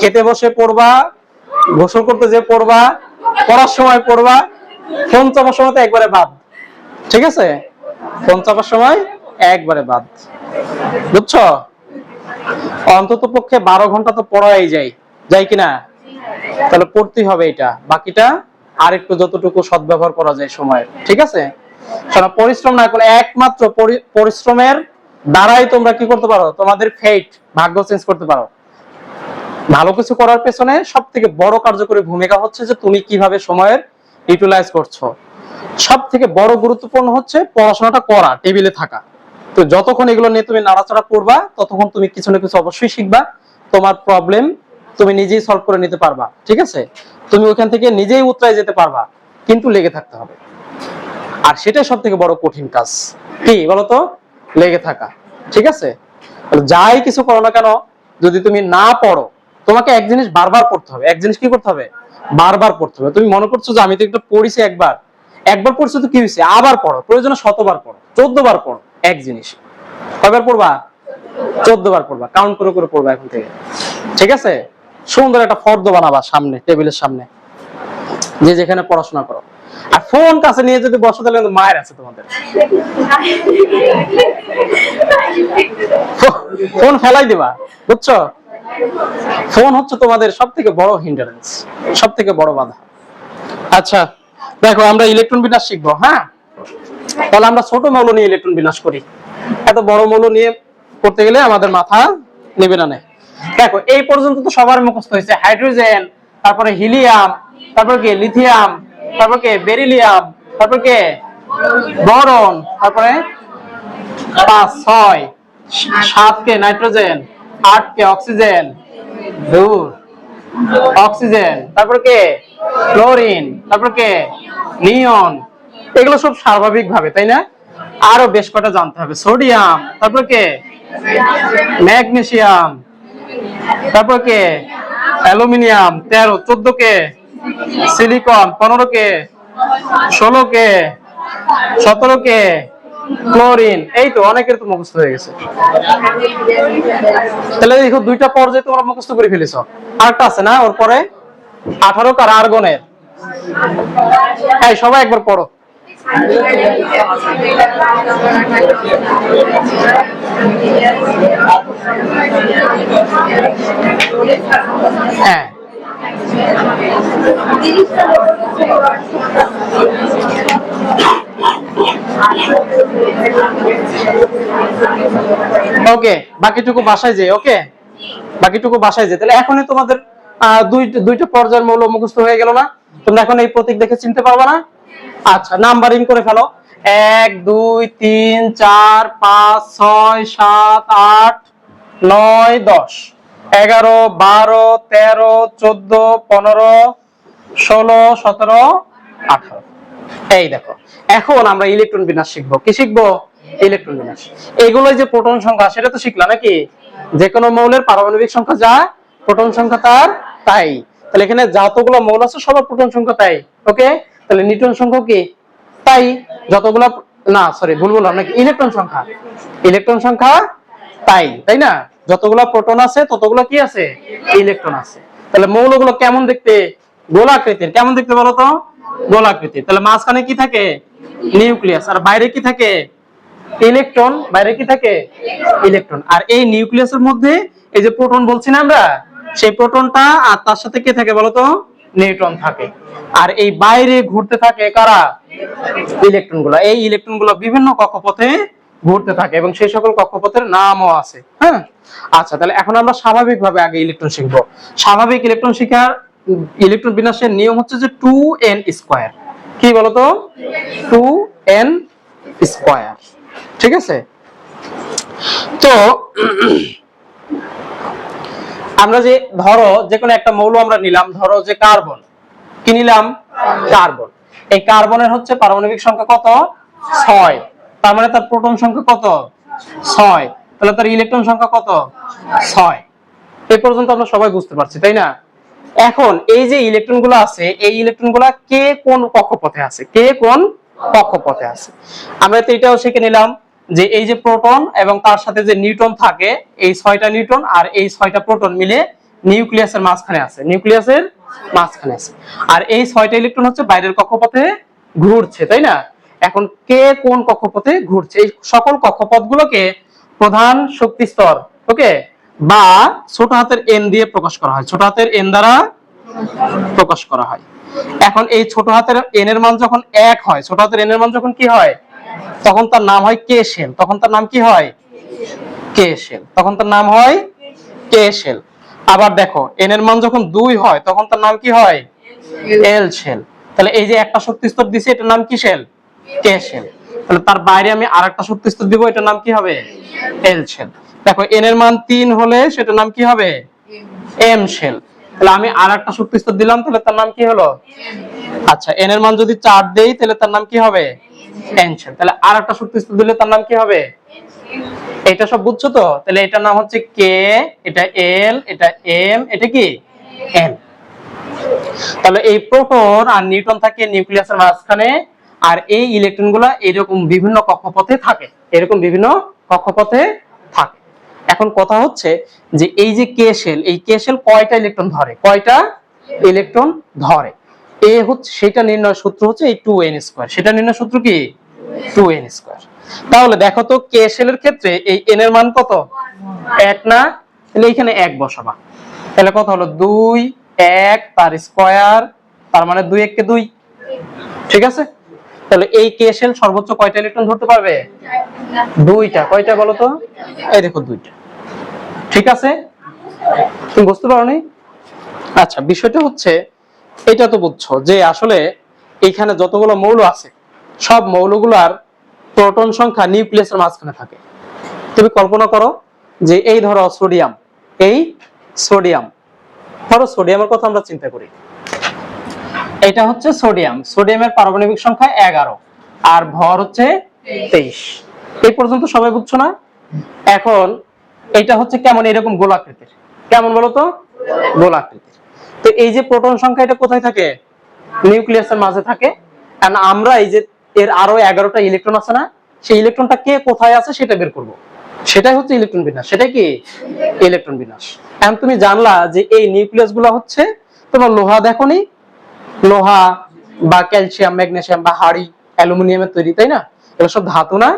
খেতে বসে পড়বা, গোসল করতে যে পড়বা, পড়ার সময় পড়বা, ফোন চাপার সময় তো একবারে বাদ। ঠিক আছে? ফোন চাপার সময় একবারে বাদ। বুঝছ? অন্তত পক্ষে বারো ঘণ্টা তো পড়াই যায়। যাই কিনা? তাহলে পড়তেই হবে এটা। বাকিটা আর একটু যতটুকু সদ্ব্যবহার করা যায় সময়ের ঠিক আছে? পরিশ্রম না করলে একমাত্র পরিশ্রমের দ্বারাই তোমরা কি করতে পারো? তোমাদের ফেট ভাগ্য চেঞ্জ করতে পারো। ভালো কিছু করার পেছনে সব থেকে বড় কার্যকরী ভূমিকা হচ্ছে যে তুমি কীভাবে সময়ের ইউটিলাইজ করছ। সব থেকে বড় গুরুত্বপূর্ণ হচ্ছে পড়াশোনাটা করা, টেবিলে থাকা। তো যতক্ষণ এগুলো নিয়ে তুমি নাড়াচাড়া করবা, ততক্ষণ তুমি কিছু না কিছু অবশ্যই শিখবা, তোমার প্রবলেম তুমি নিজেই সলভ করে নিতে পারবা, ঠিক আছে? তুমি ওখান থেকে নিজেই উতরায় যেতে পারবা, কিন্তু লেগে থাকতে হবে। আর সেটাই সব থেকে বড় কঠিন কাজ। কি বলতো? লেগে থাকা, ঠিক আছে? যাই কিছু করো না কেন, যদি তুমি না পড়ো তোমাকে এক জিনিস বারবার পড়তে হবে। এক জিনিস কি করতে হবে? বারবার পড়তে হবে। তুমি মনে করছ যে আমি তো একটা পড়িছি একবার। একবার পড়ছো তো কি হয়েছে? আবার পড়ো। প্রয়োজনে শতবার পড়ো। চোদ্দ বার পড়ো। এক জিনিস। কয়বার পড়বা? চোদ্দ বার পড়বা। কাউন্ট করে করে পড়বা এখন থেকে। ঠিক আছে? সুন্দর একটা ফর্দ বানাবা সামনে টেবিলের সামনে। যে যেখানে পড়াশোনা করো। আর ফোন কাছে নিয়ে যদি বসো তাহলে মায়ের আছে তোমাদের। ফোন ফেলাই দিবা। বুঝছ? ফোন হচ্ছে তোমাদের সব থেকে বড় হিন্ডারেন্স সব থেকে বড় বাধা। আচ্ছা দেখো, আমরা ইলেকট্রন বিন্যাস শিখব হ্যাঁ? তাহলে আমরা ছোট মৌল নিয়ে ইলেকট্রন বিন্যাস করি। এত বড় মৌল নিয়ে করতে গেলে আমাদের মাথা নেবে না নেয়। দেখো, এই পর্যন্ত তো সবার মুখস্থ হয়েছে। হাইড্রোজেন, তারপরে হিলিয়াম, তারপর কি? লিথিয়াম, তারপর কে? বেরিলিয়াম, তারপর কে? বরন, তারপরে পাঁচ, ছয়, সাত কে? নাইট্রোজেন। আট কে? অক্সিজেন। দূর। অক্সিজেন। তারপর কে? ক্লোরিন। তারপর কে? নিয়ন। এগুলো সব স্বাভাবিক ভাবে তাই না? আরও বেশ কটা জানতে হবে। সোডিয়াম। তারপর কে? ম্যাগনেসিয়াম। তারপর কে? অ্যালুমিনিয়াম। তেরো। চোদ্দ কে? সিলিকন। পনেরো কে? ষোলো কে? সতেরো কে? ক্লোরিন, এই তো অনেকের তো মুখস্থ হয়ে গেছে। তাহলে দেখো, দুইটা পর্যায়ে তোমরা মুখস্থ করে ফেলেছ। আরেকটা আছে না, ওর পরে আঠারো কার আর্গনের। এই, সবাই একবার পড়ো। হ্যাঁ। ওকে বাকিটুকু বাসায় যে ওকে বাকিটুকু বাসায় যে তাহলে এখনই তোমাদের দুই, দুইটা পর্যায়ের মৌল মুখস্থ হয়ে গেল না? তোমরা এখন এই প্রতীক দেখে চিনতে পারবে না? আচ্ছা নাম্বারিং করে ফেলো। এক, দুই, তিন, চার, পাঁচ, ছয়, সাত, আট, নয়, দশ। এগারো, বারো, তেরো, চোদ্দ, পনেরো, ষোলো, সতেরো, আঠারো। এই দেখো, এখন আমরা ইলেকট্রন বিন্যাস শিখব। কি শিখব? ইলেকট্রন বিন্যাস। এগুলো যে প্রোটন সংখ্যা, সেটা তো শিখলাম নাকি? যে কোনো মৌলের পারমাণবিক সংখ্যা যা প্রোটন সংখ্যা তার, তাই। তাহলে এখানে যতগুলো মৌল আছে, সবার প্রোটন সংখ্যা তাই, ওকে? তাহলে নিউটন সংখ্যা কি? তাই। যতগুলো, না সরি ভুল বললাম নাকি? ইলেকট্রন সংখ্যা। ইলেকট্রন সংখ্যা তাই তাই না? যতগুলো প্রোটন আছে, ততগুলো কি আছে? ইলেকট্রন আছে। তাহলে মৌলগুলো কেমন দেখতে? গোলাকৃতির, কেমন দেখতে বলো তো? গোলাকৃতির তাহলে মাঝখানে কি থাকে? নিউক্লিয়াস। আর বাইরে কি থাকে? ইলেকট্রন। বাইরে কি থাকে? ইলেকট্রন। আর এই নিউক্লিয়াসের মধ্যে এই যে প্রোটন বলছি না আমরা, সেই প্রোটনটা আর তার সাথে কে থাকে বলতো? নিউট্রন থাকে। আর এই বাইরে ঘুরতে থাকে কারা? ইলেকট্রনগুলো এই ইলেকট্রনগুলো বিভিন্ন কক্ষপথে ঘুরতে থাকে এবং সেই সকল কক্ষপথের নামও আছে। হ্যাঁ? আচ্ছা তাহলে এখন আমরা স্বাভাবিকভাবে আগে ইলেকট্রন শিখব। স্বাভাবিক ইলেকট্রন শিখার ইলেকট্রন বিন্যাসের নিয়ম হচ্ছে যে টু এন স্কোয়ার কি বলতো? টু এন স্কোয়ার ঠিক আছে? তো, আমরা যে, ধরো যে কোনো একটা মৌল আমরা নিলাম, ধরো যে কার্বন। কি নিলাম? কার্বন। এই কার্বনের হচ্ছে পারমাণবিক সংখ্যা কত? ছয়। তার মানে তার প্রোটন সংখ্যা কত? ছয়। তাহলে তার ইলেকট্রন সংখ্যা কত? ছয়। এই পর্যন্ত আমরা সবাই বুঝতে পারছি, তাই না? এখন এই যে ইলেকট্রনগুলো আছে, এই ইলেকট্রনগুলা কে কোন কক্ষপথে আছে? কে কোন কক্ষপথে আছে? আমরা তো এটাও শিখে নিলাম যে এই যে প্রোটন এবং তার সাথে যে নিউট্রন থাকে, এই ছয়টা নিউট্রন আর এই ছয়টা প্রোটন মিলে নিউক্লিয়াসের মাঝখানে আছে। নিউক্লিয়াসের মাঝখানে আছে। আর এই ছয়টা ইলেকট্রন হচ্ছে বাইরের কক্ষপথে ঘুরছে, তাই না? এখন কে কোন কক্ষপথে ঘুরছে? এই সকল কক্ষপথগুলোকে প্রধান শক্তি স্তর ওকে বা ছোট হাতের এন দিয়ে প্রকাশ করা হয়। ছোট হাতের এন দ্বারা প্রকাশ করা হয়। এখন এই ছোট হাতের এন এর মান যখন এক হয়, ছোট হাতের এন এর মান যখন কি হয়? তখন তার নাম হয় কে শেল তখন তার নাম কি হয়? কে শেল তখন তার নাম হয় কে শেল আবার দেখো এন এর মান যখন দুই হয়, তখন তার নাম কি হয়? এল সেল তাহলে এই যে একটা শক্তি স্তর দিছে, এটার নাম কি সেল কে শেল তাহলে তার বাইরে আমি আর একটা শক্তি স্তর দিব, এটার নাম কি হবে? এল শেল দেখো এন এর মান তিন হলে সেটার নাম কি হবে? এম শেল তাহলে আমি আর একটা শক্তি স্তর দিলাম, তাহলে তার নাম কি হলো? আচ্ছা এন এর মান যদি চার দেই, তাহলে তার নাম কি হবে? এন শেল তাহলে আর একটা শক্তি স্তর দিলে তার নাম কি হবে? এটা সব বুঝছ তো? তাহলে এটার নাম হচ্ছে কে এটা এল এটা এম এটা কি? এন তাহলে এই প্রোটন আর নিউট্রন থাকে নিউক্লিয়াসের মাঝখানে, আর এই ইলেকট্রনগুলা এরকম বিভিন্ন কক্ষপথে থাকে। এরকম বিভিন্ন কক্ষপথে এখন কথা হচ্ছে যে এই যে কে শেল, এই কে শেল কয়টা ইলেকট্রন ধরে? কয়টা ইলেকট্রন ধরে? এ হচ্ছে, সেটা নির্ণয় সূত্র হচ্ছে এই টু এন স্কোয়ার সেটা নির্ণয় সূত্র কি? টু এন স্কোয়ার তাহলে দেখো তো কে শেলের ক্ষেত্রে এই এন এর মান কত? এক না? তাহলে এখানে এক বসাবা। তাহলে কত হলো? দুই, এক তার স্কোয়ার তার মানে দুই এককে দুই। ঠিক আছে? তাহলে এই কে শেল সর্বোচ্চ কয়টা ইলেকট্রন ধরতে পারবে? দুইটা। কয়টা বলো তো? এই দেখো দুইটা। ঠিক আছে? তুমি বুঝতে পারোনি? আচ্ছা বিষয়টা হচ্ছে এটা তো বুঝছ যে আসলে এখানে যতগুলো মৌল আছে সব মৌলগুলার প্রোটন সংখ্যা নিউক্লিয়াসের মাঝখানে থাকে। তুমি কল্পনা করো যে এই ধরো সোডিয়াম এই সোডিয়াম। ধরো সোডিয়ামের কথা আমরা চিন্তা করি। এটা হচ্ছে সোডিয়াম। সোডিয়ামের পারমাণবিক সংখ্যা এগারো আর ভর হচ্ছে তেইশ। এই পর্যন্ত সবাই বুঝছ না? এখন এটা হচ্ছে কেমন এরকম গোলাকৃতির? কেমন বলতো গোলাকৃতির। তো এই যে প্রোটন সংখ্যা এটা কোথায় থাকে? নিউক্লিয়াসের মাঝে থাকে। আর আমরা এই যে এর আরও এগারোটা ইলেকট্রন আছে না, সেই ইলেকট্রনটা কে কোথায় আছে সেটা বের করব। সেটাই হচ্ছে ইলেকট্রন বিন্যাস সেটাই কি? ইলেকট্রন বিন্যাস এখন তুমি জানলা যে এই নিউক্লিয়াসগুলো হচ্ছে তোমার লোহা দেখোনি লোহা বা ক্যালসিয়াম, ম্যাগনেসিয়াম বা হাড়ি, অ্যালুমিনিয়ামের তৈরি, তাই না? এগুলো সব ধাতু না?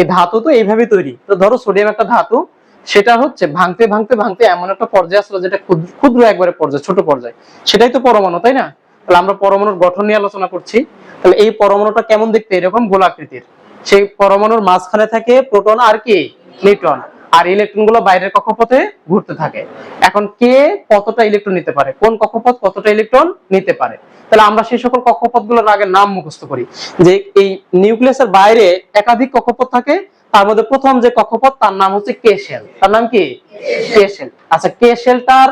এই ধাতু তো এইভাবে তৈরি। তো ধরো সোডিয়াম একটা ধাতু, সেটা হচ্ছে ভাঙতে ভাঙতে ভাঙতে এমন একটা পর্যায়ে আসলো যেটা ক্ষুদ্র- একবারে পর্যায়ে, ছোট পর্যায়ে। সেটাই তো পরমাণু, তাই না? তাহলে আমরা পরমাণুর গঠন নিয়ে আলোচনা করছি। তাহলে এই পরমাণুটা কেমন দেখতে? এরকম গোলাকৃতির। সেই পরমাণুর মাঝখানে থাকে প্রোটন আর কি? নিউট্রন আর ইলেকট্রনগুলো বাইরের কক্ষপথে ঘুরতে থাকে। এখন কে কতটা ইলেকট্রন নিতে পারে? কোন কক্ষপথ কতটা ইলেকট্রন নিতে পারে? তাহলে আমরা সেই সকল কক্ষপথগুলোর আগে নাম মুখস্থ করি। যে এই নিউক্লিয়াসের বাইরে একাধিক কক্ষপথ থাকে, তার মধ্যে প্রথম যে কক্ষপথ, তার নাম হচ্ছে কে শেল। তার নাম কি? K shell. আচ্ছা কে শেলটার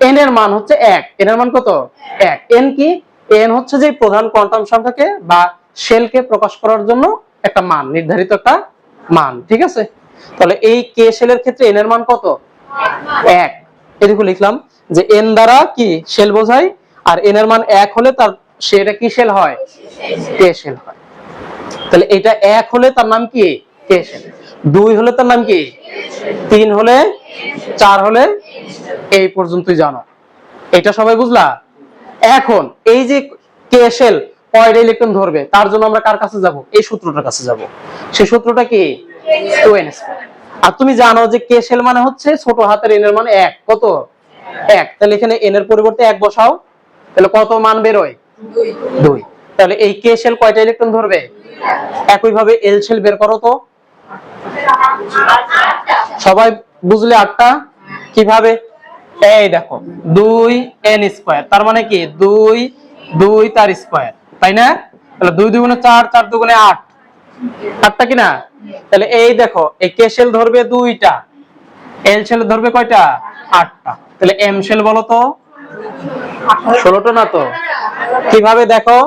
এন এর মান হচ্ছে এক। এন এর মান কত? এক। এন কি? এন হচ্ছে যে প্রধান কোয়ান্টাম সংখ্যাকে বা শেলকে প্রকাশ করার জন্য একটা মান, নির্ধারিত একটা মান। ঠিক আছে? তাহলে এই কে শেলের ক্ষেত্রে এন এর মান কত? এক। এটুকু লিখলাম যে এন দ্বারা কি শেল বোঝায়? আর এন এর মান এক হলে তার সেটা কি শেল হয়? কে শেল হয়। তাহলে এটা এক হলে তার নাম কি? কে শেল দুই হলে তার নাম কি? তিন হলে? চার হলে? এই পর্যন্তই জানো। এটা সবাই বুঝলা? এখন এই যে কে শেল কয়টা ইলেকট্রন ধরবে, তার জন্য আমরা কার কাছে যাব? এই সূত্রটার কাছে যাব। সেই সূত্রটা কি? আর তুমি জানো যে কে শেল মানে হচ্ছে ছোট হাতের এন এর মানে এক, কত? এক। তাহলে এখানে এন এর পরিবর্তে এক বসাও। তাহলে কত মান বেরোয়? দুই। তাহলে এই কে শেল কয়টা ইলেকট্রন ধরবে? একই ভাবে এল শেল বের করো তো। সবাই বুঝলে আটটা? কীভাবে? এই দেখো, দুই এন স্কোয়ার তার মানে কি? দুই দুই তার স্কোয়ার তাই না? তাহলে দুই দুগুণে চার চার দুগুণে আট। আটটা কি না তাহলে এই দেখো, এই কে শেল ধরবে দুইটা? এল শেল ধরবে কয়টা? আটটা। তাহলে এম শেল বলো তো। ষোলোটা না তো? কীভাবে দেখো?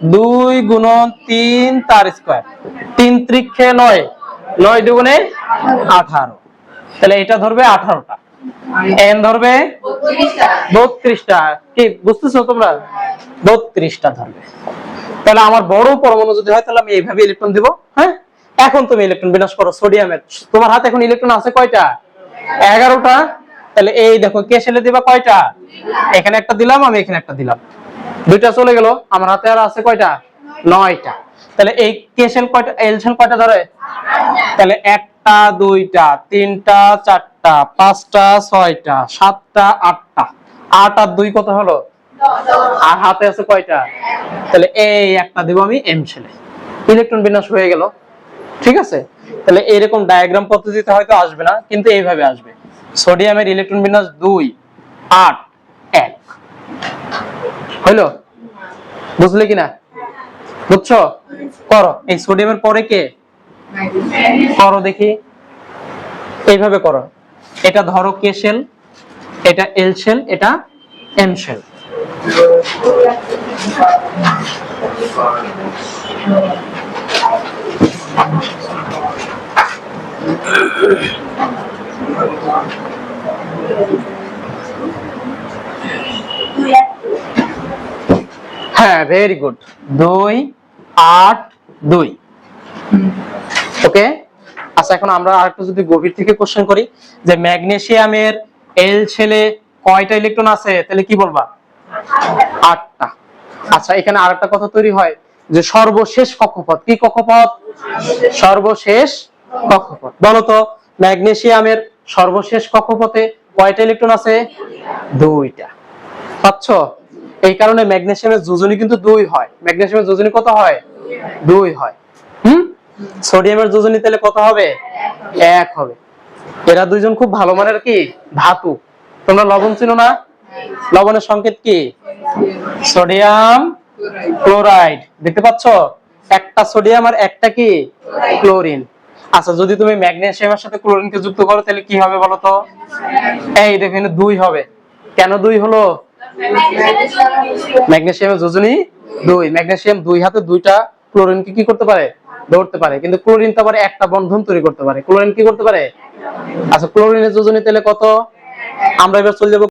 দুই গুণন তিন তার স্কোয়ার তিন ত্রিক্ষে নয়। নয় দুগুণে আঠারো। তাহলে এটা ধরবে আঠারোটা। এন ধরবে বত্রিশটা। কি, বুঝতেছো তোমরা? বত্রিশটা ধরবে। তাহলে আমার বড় পরমাণু যদি হয়, তাহলে আমি এইভাবে ইলেকট্রন দিব। হ্যাঁ? এখন তুমি ইলেকট্রন বিনাশ করো সোডিয়ামের তোমার হাতে এখন ইলেকট্রন আছে কয়টা? এগারোটা। তাহলে এই দেখো, কে সেলে দিবা কয়টা? এখানে একটা দিলাম, আমি এখানে একটা দিলাম। দুইটা চলে গেল, আমার হাতে আর আছে কয়টা? নয়টা। তাহলে এই কে সেল কয়টা এল সেল কয়টা ধরে? তাহলে একটা, দুইটা, তিনটা, চারটা, পাঁচটা, ছয়টা, সাতটা, আটটা। আট আর দুই কত হলো? আর হাতে আছে কয়টা? তাহলে এই একটা দিব আমি এম সেলে ইলেকট্রন বিন্যাস হয়ে গেল। ঠিক আছে? তাহলে এরকম ডায়াগ্রাম পদ্ধতিতে হয়তো আসবে না, কিন্তু এইভাবে আসবে। সোডিয়ামের ইলেকট্রন বিন্যাস দুই, আট, এক। হইল? বুঝলে কিনা? বুঝছ? করো। এই সোডিয়ামের পরে কে? করো দেখি। এইভাবে করো। এটা ধরো কে শেল এটা এল শেল এটা এম শেল হ্যাঁ ভেরি গুড দুই, আট, দুই। ওকে আচ্ছা এখন আমরা আরেকটু যদি গভীর থেকে কোশ্চেন করি, যে ম্যাগনেসিয়ামের এল ছেলে কয়টা ইলেকট্রন আছে? তাহলে কি বলবা? আটটা। আচ্ছা এখানে আরেকটা কথা তৈরি হয় যে সর্বশেষ কক্ষপথ। কি কক্ষপথ? সর্বশেষ কক্ষপথ। বলো তো ম্যাগনেসিয়ামের সর্বশেষ কক্ষপথে কয়টা ইলেকট্রন আছে? দুইটা। পাচ্ছ? এই কারণে ম্যাগনেসিয়ামের যোজনী কিন্তু দুই হয়। ম্যাগনেসিয়ামের যোজনী কত হয়? দুই হয়। হুম? সোডিয়ামের যোজনী তাহলে কত হবে? এক হবে। এরা দুইজন খুব ভালো মানের কি? ধাতু। তোমরা লবণ চিনো না? লবণের সংকেত কি? Sodium chloride. দেখতে পাচ্ছ? একটা সোডিয়াম আর একটা কি? ক্লোরিন। আচ্ছা যদি তুমি ম্যাগনেসিয়ামের সাথে ক্লোরিনকে যুক্ত করো, তাহলে কি হবে বলো তো? এই দেখো, এখানে দুই হবে। কেন দুই হলো? ম্যাগনেসিয়ামের যোজনী দুই। ম্যাগনেসিয়াম দুই হাতে দুইটা ক্লোরিনকে কি করতে পারে? ধরতে পারে। কিন্তু ক্লোরিন তো আবার একটা বন্ধন তৈরি করতে পারে। ক্লোরিন কি করতে পারে? আচ্ছা ক্লোরিনের যোজনী তাহলে কত? আমরা এবার চলে যাব